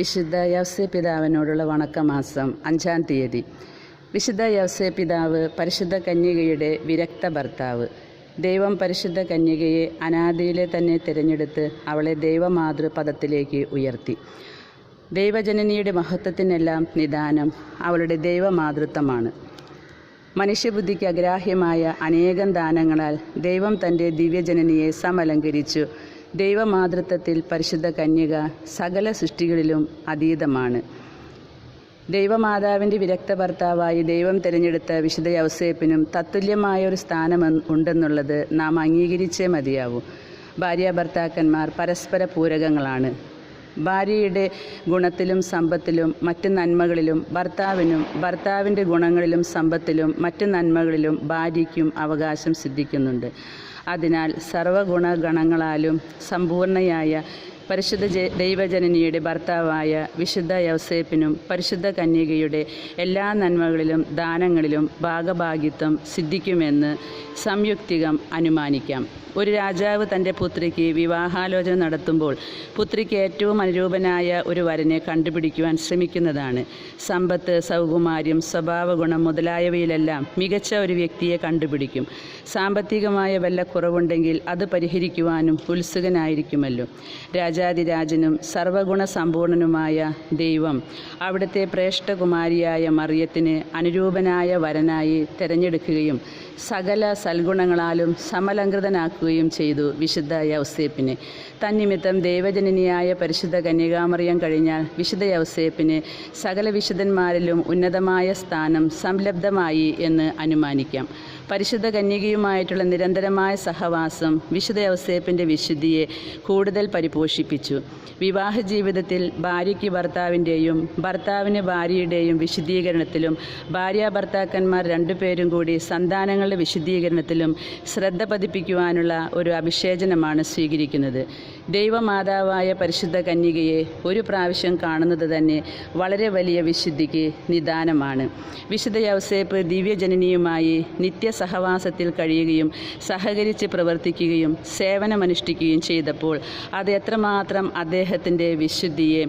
വിശുദ്ധ യവസെ പിതാവിനോടുള്ള വണക്കമാസം അഞ്ചാം തീയതി. വിശുദ്ധ യവസെ പിതാവ് പരിശുദ്ധ കന്യകയുടെ വിരക്ത ഭർത്താവ്. ദൈവം പരിശുദ്ധ കന്യകയെ അനാദിയിലെ തന്നെ തിരഞ്ഞെടുത്ത് അവളെ ദൈവമാതൃ പദത്തിലേക്ക് ഉയർത്തി. ദൈവജനനിയുടെ മഹത്വത്തിനെല്ലാം നിദാനം അവളുടെ ദൈവമാതൃത്വമാണ്. മനുഷ്യബുദ്ധിക്ക് അഗ്രാഹ്യമായ അനേകം ദാനങ്ങളാൽ ദൈവം തന്റെ ദിവ്യജനനിയെ സമലങ്കരിച്ചു ദൈവമാതൃത്വത്തിൽ പരിശുദ്ധ കന്യക സകല സൃഷ്ടികളിലും അതീതമാണ്. ദൈവമാതാവിന്റെ വിരക്ത ഭർത്താവായി ദൈവം തിരഞ്ഞെടുത്ത വിശുദ്ധ യവസേപ്പിനും തത്തുല്യമായ ഒരു സ്ഥാനം ഉണ്ടെന്നുള്ളത് നാം അംഗീകരിച്ചേ മതിയാവൂ. ഭാര്യ ഭർത്താക്കന്മാർ പരസ്പര പൂരകങ്ങളാണ്. ഭാര്യയുടെ ഗുണത്തിലും സമ്പത്തിലും മറ്റ് നന്മകളിലും ഭർത്താവിനും ഭർത്താവിന്റെ ഗുണങ്ങളിലും സമ്പത്തിലും മറ്റ് നന്മകളിലും ഭാര്യയ്ക്കും അവകാശം സിദ്ധിക്കുന്നുണ്ട്. അതിനാൽ സർവഗുണഗണങ്ങളാലും സമ്പൂർണയായ പരിശുദ്ധ ദൈവജനനിയുടെ ഭർത്താവായ വിശുദ്ധ യൗസേപ്പിനും പരിശുദ്ധ കന്യകയുടെ എല്ലാ നന്മകളിലും ദാനങ്ങളിലും ഭാഗഭാഗിത്വം സിദ്ധിക്കുമെന്ന് സംയുക്തികം അനുമാനിക്കാം. ഒരു രാജാവ് തന്റെ പുത്രിക്ക് വിവാഹാലോചന നടത്തുമ്പോൾ പുത്രിക്ക് ഏറ്റവും അനുരൂപനായ ഒരു വരനെ കണ്ടുപിടിക്കുവാൻ ശ്രമിക്കുന്നതാണ്. സമ്പത്ത് സൗകുമാര്യം സ്വഭാവഗുണം മുതലായവയിലെല്ലാം മികച്ച ഒരു വ്യക്തിയെ കണ്ടുപിടിക്കും. സാമ്പത്തികമായ വല്ല കുറവുണ്ടെങ്കിൽ അത് പരിഹരിക്കുവാനും ഉത്സുകനായിരിക്കുമല്ലോ. രാജാതിരാജനും സർവഗുണ സമ്പൂർണനുമായ ദൈവം അവിടുത്തെ പ്രേഷ്ഠകുമാരിയായ മറിയത്തിന് അനുരൂപനായ വരനായി തിരഞ്ഞെടുക്കുകയും സകല സൽഗുണങ്ങളാലും സമലങ്കൃതനാക്കുകയും ചെയ്തു വിശുദ്ധ യൗസേപ്പിനെ തന്നിമിത്തം ദേവജനനിയായ പരിശുദ്ധ കന്യകാമറിയം കഴിഞ്ഞാൽ വിശുദ്ധ യൗസേപ്പിന് സകല വിശുദ്ധന്മാരിലും ഉന്നതമായ സ്ഥാനം സംലബ്ധമായി എന്ന് അനുമാനിക്കാം. പരിശുദ്ധ കന്യകയുമായിട്ടുള്ള നിരന്തരമായ സഹവാസം വിശുദ്ധ യോസേപ്പിന്റെ വിശുദ്ധിയെ കൂടുതൽ പരിപോഷിപ്പിച്ചു. വിവാഹ ജീവിതത്തിൽ ഭാര്യയ്ക്ക് ഭർത്താവിന്റെയും ഭർത്താവിന് ഭാര്യയുടെയും വിശുദ്ധീകരണത്തിലും ഭാര്യ ഭർത്താക്കന്മാർ രണ്ടുപേരും കൂടി സന്താനങ്ങളുടെ വിശുദ്ധീകരണത്തിലും ശ്രദ്ധ പതിപ്പിക്കുവാനുള്ള ഒരു അഭിഷേചനമാണ് സ്വീകരിക്കുന്നത്. ദൈവമാതാവായ പരിശുദ്ധ കന്യകയെ ഒരു പ്രാവശ്യം കാണുന്നത് തന്നെ വളരെ വലിയ വിശുദ്ധിക്ക് നിദാനമാണ്. വിശുദ്ധ യൗസേപ്പ് ദിവ്യജനനിയുമായി നിത്യസഹവാസത്തിൽ കഴിയുകയും സഹകരിച്ച് പ്രവർത്തിക്കുകയും സേവനമനുഷ്ഠിക്കുകയും ചെയ്തപ്പോൾ അത് എത്രമാത്രം അദ്ദേഹത്തിന്റെ വിശുദ്ധിയെ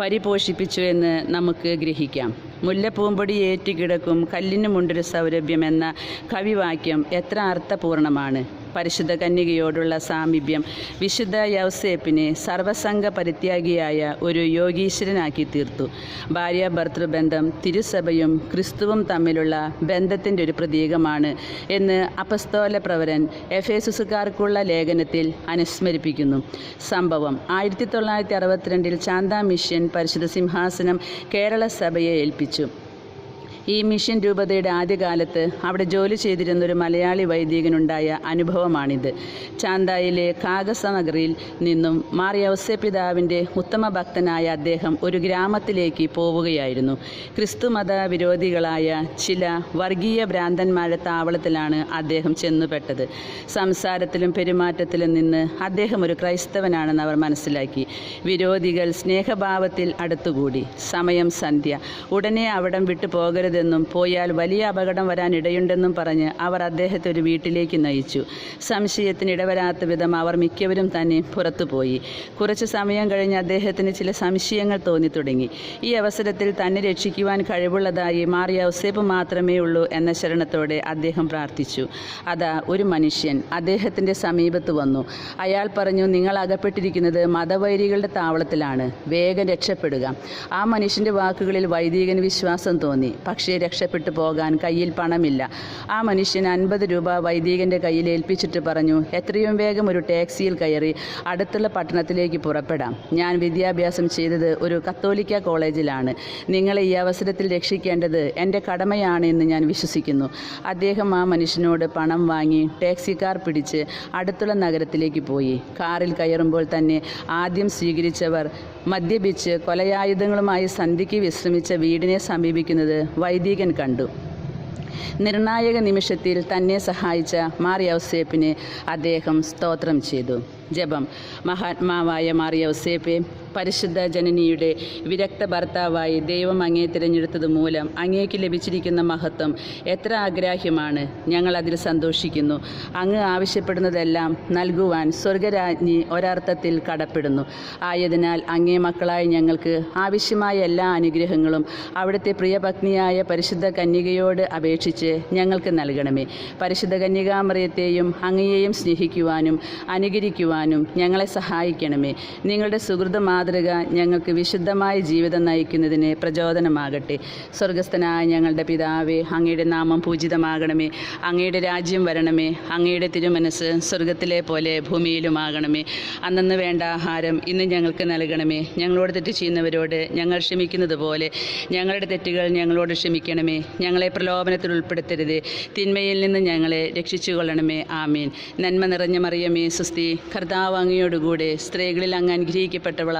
പരിപോഷിപ്പിച്ചു എന്ന് നമുക്ക് ഗ്രഹിക്കാം. മുല്ലപ്പൂമ്പൊടി ഏറ്റുകിടക്കും കല്ലിനുമുണ്ടൊരു സൗരഭ്യം എന്ന കവിവാക്യം എത്ര അർത്ഥപൂർണമാണ്. പരിശുദ്ധ കന്യകയോടുള്ള സാമീപ്യം വിശുദ്ധ യൗസേപ്പിനെ സർവസംഘ പരിത്യാഗിയായ ഒരു യോഗീശ്വരനാക്കി തീർത്തു. ഭാര്യ ഭർത്തൃബന്ധം തിരുസഭയും ക്രിസ്തുവും തമ്മിലുള്ള ബന്ധത്തിന്റെ ഒരു പ്രതീകമാണ് എന്ന് അപസ്തോല പ്രവരൻ എഫേസുസുകാർക്കുള്ള ലേഖനത്തിൽ അനുസ്മരിപ്പിക്കുന്നു. സംഭവം ആയിരത്തി തൊള്ളായിരത്തി അറുപത്തിരണ്ടിൽ ചാന്ത മിഷൻ പരിശുദ്ധ സിംഹാസനം കേരള സഭയെ ഏൽപ്പിച്ചു. ഈ മിഷൻ രൂപതയുടെ ആദ്യകാലത്ത് അവിടെ ജോലി ചെയ്തിരുന്ന ഒരു മലയാളി വൈദികനുണ്ടായ അനുഭവമാണിത്. ചാന്തായിലെ കാഗസ നഗറിൽ നിന്നും മാർ യൗസപിതാവിന്റെ ഉത്തമ ഭക്തനായ അദ്ദേഹം ഒരു ഗ്രാമത്തിലേക്ക് പോവുകയായിരുന്നു. ക്രിസ്തുമത വിരോധികളായ ചില വർഗീയ ഭ്രാന്തന്മാരുടെ താവളത്തിലാണ് അദ്ദേഹം ചെന്നുപെട്ടത്. സംസാരത്തിലും പെരുമാറ്റത്തിലും നിന്ന് അദ്ദേഹം ഒരു ക്രൈസ്തവനാണെന്ന് അവർ മനസ്സിലാക്കി. വിരോധികൾ സ്നേഹഭാവത്തിൽ അടുത്തുകൂടി. സമയം സന്ധ്യ. ഉടനെ അവിടം വിട്ടു പോകരുതെന്നും പോയാൽ വലിയ അപകടം വരാനിടയുണ്ടെന്നും പറഞ്ഞ് അവർ അദ്ദേഹത്തെ ഒരു വീട്ടിലേക്ക് നയിച്ചു. സംശയത്തിന് ഇടവരാത്ത വിധം അവർ മിക്കവരും തന്നെ പുറത്തുപോയി. കുറച്ച് സമയം കഴിഞ്ഞ് അദ്ദേഹത്തിന് ചില സംശയങ്ങൾ തോന്നി തുടങ്ങി ഈ അവസരത്തിൽ തന്നെ രക്ഷിക്കുവാൻ കഴിവുള്ളതായി മാറിയ ഔസേപ്പ് മാത്രമേ ഉള്ളൂ എന്ന ശരണത്തോടെ അദ്ദേഹം പ്രാർത്ഥിച്ചു. അതാ ഒരു മനുഷ്യൻ അദ്ദേഹത്തിന്റെ സമീപത്ത് വന്നു. അയാൾ പറഞ്ഞു നിങ്ങൾ അകപ്പെട്ടിരിക്കുന്നത് മതവൈരികളുടെ താവളത്തിലാണ്. വേഗം രക്ഷപ്പെടുക. ആ മനുഷ്യന്റെ വാക്കുകളിൽ വൈദികന് വിശ്വാസം തോന്നി. പക്ഷേ രക്ഷപ്പെട്ടു പോകാൻ കയ്യിൽ പണമില്ല. ആ മനുഷ്യൻ അൻപത് രൂപ വൈദികന്റെ കയ്യിൽ ഏൽപ്പിച്ചിട്ട് പറഞ്ഞു എത്രയും വേഗം ഒരു ടാക്സിയിൽ കയറി അടുത്തുള്ള പട്ടണത്തിലേക്ക് പുറപ്പെടാം. ഞാൻ വിദ്യാഭ്യാസം ചെയ്തത് ഒരു കത്തോലിക്ക കോളേജിലാണ്. നിങ്ങളെ ഈ അവസരത്തിൽ രക്ഷിക്കേണ്ടത് എന്റെ കടമയാണ് എന്ന് ഞാൻ വിശ്വസിക്കുന്നു. അദ്ദേഹം ആ മനുഷ്യനോട് പണം വാങ്ങി ടാക്സിക്കാർ പിടിച്ച് അടുത്തുള്ള നഗരത്തിലേക്ക് പോയി. കാറിൽ കയറുമ്പോൾ തന്നെ ആദ്യം സ്വീകരിച്ചവർ മദ്യപിച്ച് കൊലയായുധങ്ങളുമായി സന്ധിക്ക് വിശ്രമിച്ച വീടിനെ സമീപിക്കുന്നത് വൈദികൻ കണ്ടു. നിർണായക നിമിഷത്തിൽ തന്നെ സഹായിച്ച മാർ യൗസേപ്പിനെ അദ്ദേഹം സ്തോത്രം ചെയ്തു. ജപം. മഹാത്മാവായ മാർ യൗസേപ്പെ പരിശുദ്ധ ജനനിയുടെ വിരക്ത ഭർത്താവായി ദൈവം അങ്ങേ തിരഞ്ഞെടുത്തത് മൂലം അങ്ങേക്ക് ലഭിച്ചിരിക്കുന്ന മഹത്വം എത്ര ആഗ്രാഹ്യമാണ്. ഞങ്ങൾ അതിൽ സന്തോഷിക്കുന്നു. അങ്ങ് ആവശ്യപ്പെടുന്നതെല്ലാം നൽകുവാൻ സ്വർഗരാജ്ഞി ഒരർത്ഥത്തിൽ കടപ്പെടുന്നു. ആയതിനാൽ അങ്ങേ മക്കളായ ഞങ്ങൾക്ക് ആവശ്യമായ എല്ലാ അനുഗ്രഹങ്ങളും അവിടുത്തെ പ്രിയപത്നിയായ പരിശുദ്ധ കന്യകയോട് അപേക്ഷിച്ച് ഞങ്ങൾക്ക് നൽകണമേ. പരിശുദ്ധ കന്യകാമറിയത്തെയും അങ്ങയെയും സ്നേഹിക്കുവാനും അനുകരിക്കുവാനും ഞങ്ങളെ സഹായിക്കണമേ. നിങ്ങളുടെ സുഹൃത മാതൃക ഞങ്ങൾക്ക് വിശുദ്ധമായ ജീവിതം നയിക്കുന്നതിന് പ്രചോദനമാകട്ടെ. സ്വർഗസ്ഥനായ ഞങ്ങളുടെ പിതാവേ അങ്ങയുടെ നാമം പൂജിതമാകണമേ. അങ്ങയുടെ രാജ്യം വരണമേ. അങ്ങയുടെ തിരുമനസ് സ്വർഗത്തിലെ പോലെ ഭൂമിയിലുമാകണമേ. അന്നു വേണ്ട ആഹാരം ഇന്ന് ഞങ്ങൾക്ക് നൽകണമേ. ഞങ്ങളോട് തെറ്റ് ചെയ്യുന്നവരോട് ഞങ്ങൾ ക്ഷമിക്കുന്നത് പോലെ ഞങ്ങളുടെ തെറ്റുകൾ ഞങ്ങളോട് ക്ഷമിക്കണമേ. ഞങ്ങളെ പ്രലോഭനത്തിൽ ഉൾപ്പെടുത്തരുത്. തിന്മയിൽ നിന്ന് ഞങ്ങളെ രക്ഷിച്ചു കൊള്ളണമേ ആമീൻ. നന്മ നിറഞ്ഞ മറിയമേ സുസ്തി. കർത്താവ് അങ്ങയോടുകൂടെ സ്ത്രീകളിൽ അങ്ങ്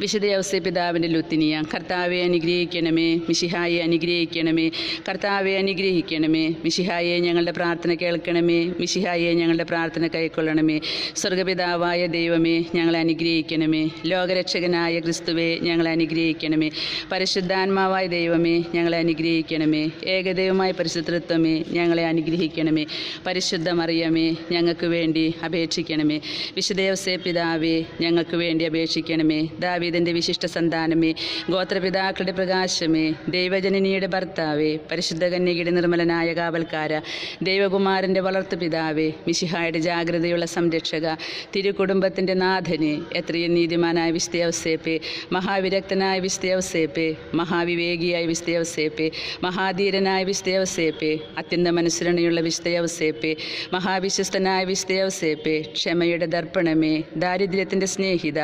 വിശുദ്ധ യൗസേ പിതാവിന്റെ ലുത്തിനിയ കർത്താവെ അനുഗ്രഹിക്കണമേ മിഷിഹായെ അനുഗ്രഹിക്കണമേ കർത്താവെ അനുഗ്രഹിക്കണമേ മിഷിഹായെ ഞങ്ങളുടെ പ്രാർത്ഥന കേൾക്കണമേ മിഷിഹായെ ഞങ്ങളുടെ പ്രാർത്ഥന കൈക്കൊള്ളണമേ. സ്വർഗപിതാവായ ദൈവമേ ഞങ്ങളെ അനുഗ്രഹിക്കണമേ. ലോകരക്ഷകനായ ക്രിസ്തുവെ ഞങ്ങളെ അനുഗ്രഹിക്കണമേ. പരിശുദ്ധാത്മാവായ ദൈവമേ ഞങ്ങളെ അനുഗ്രഹിക്കണമേ. ഏകദൈവമായ പരിശുദ്ധത്വമേ ഞങ്ങളെ അനുഗ്രഹിക്കണമേ. പരിശുദ്ധമറിയമേ ഞങ്ങൾക്ക് വേണ്ടി അപേക്ഷിക്കണമേ. വിശുദ്ധ പിതാവേ ഞങ്ങൾക്ക് വേണ്ടി അപേക്ഷിക്കണമേ. ദാവീദിന്റെ വിശിഷ്ട സന്താനമേ. ഗോത്രപിതാക്കളുടെ പ്രകാശമേ. ദൈവജനനിയുടെ ഭർത്താവേ. പരിശുദ്ധ കന്യകയുടെ നിർമ്മലനായ കാവൽക്കാര. ദൈവകുമാരന്റെ വളർത്തു പിതാവേ. മിശിഹായുടെ ജാഗ്രതയുള്ള സംരക്ഷക. തിരുകുടുംബത്തിന്റെ നാഥനെ. എത്രയും നീതിമാനായ വിസ്തേവസേപ്പെ മഹാവിരക്തനായ വിസ്തേവസേപ്പെ മഹാവിവേകിയായ വിസ്തേവസേപ്പെ മഹാധീരനായ വിസ്തേവസേപ്പെ അത്യന്തം അനുസരണയുള്ള വിസ്തയവസേപ്പേ. മഹാവിശ്വസ്തനായ വിസ്തേവസേപ്പെ ക്ഷമയുടെ ദർപ്പണമേ. ദാരിദ്ര്യത്തിന്റെ സ്നേഹിത.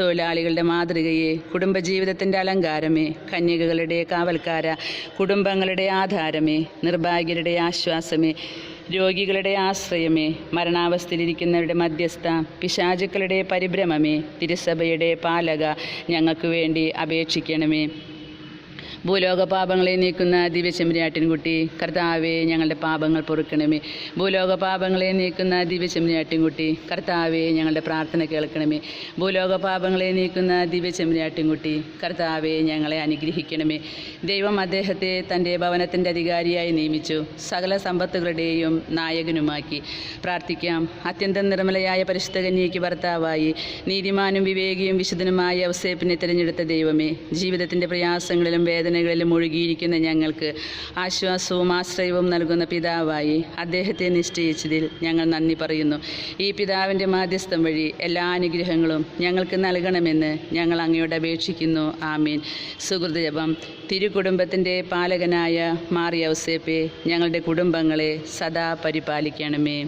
തൊഴിലാളികളുടെ മാതൃകയെ കുടുംബജീവിതത്തിന്റെ അലങ്കാരമേ കന്യകകളുടെ കാവൽക്കാര കുടുംബങ്ങളുടെ ആധാരമേ നിർഭാഗ്യരുടെ ആശ്വാസമേ രോഗികളുടെ ആശ്രയമേ മരണാവസ്ഥയിലിരിക്കുന്നവരുടെ മധ്യസ്ഥ പിശാചുക്കളുടെ പരിഭ്രമമേ തിരുസഭയുടെ പാലക ഞങ്ങൾക്ക് വേണ്ടി അപേക്ഷിക്കണമേ. ഭൂലോക പാപങ്ങളെ നീക്കുന്ന ദിവ്യചെമ്മരിയാട്ടിൻകുട്ടി കർത്താവെ ഞങ്ങളുടെ പാപങ്ങൾ പൊറുക്കണമേ. ഭൂലോക പാപങ്ങളെ നീക്കുന്ന ദിവ്യചെമ്മരിയാട്ടിൻകുട്ടി കർത്താവെ ഞങ്ങളുടെ പ്രാർത്ഥന കേൾക്കണമേ. ഭൂലോക പാപങ്ങളെ നീക്കുന്ന ദിവ്യചെമ്മരിയാട്ടിൻകുട്ടി കർത്താവെ ഞങ്ങളെ അനുഗ്രഹിക്കണമേ. ദൈവം അദ്ദേഹത്തെ തന്റെ ഭവനത്തിന്റെ അധികാരിയായി നിയമിച്ചു. സകല സമ്പത്തുകളുടെയും നായകനുമാക്കി. പ്രാർത്ഥിക്കാം. അത്യന്തം നിർമ്മലയായ പരിശുദ്ധ കന്യയ്ക്ക് ഭർത്താവായി നീതിമാനും വിവേകിയും വിശുദ്ധനുമായ ഔസേപ്പിനെ തിരഞ്ഞെടുത്ത ദൈവമേ ജീവിതത്തിന്റെ പ്രയാസങ്ങളിലും വേദനകളിലും മുഴുകിയിരിക്കുന്ന ഞങ്ങൾക്ക് ആശ്വാസവും ആശ്രയവും നൽകുന്ന പിതാവായി അദ്ദേഹത്തെ നിശ്ചയിച്ചതിൽ ഞങ്ങൾ നന്ദി പറയുന്നു. ഈ പിതാവിന്റെ മാധ്യസ്ഥം വഴി എല്ലാ അനുഗ്രഹങ്ങളും ഞങ്ങൾക്ക് നൽകണമെന്ന് ഞങ്ങൾ അങ്ങയോട് അപേക്ഷിക്കുന്നു. ആമീൻ. സുഹൃതജപം തിരുകുടുംബത്തിന്റെ പാലകനായ മാറിയ ഔസേപ്പെ ഞങ്ങളുടെ കുടുംബങ്ങളെ സദാ പരിപാലിക്കണമേ.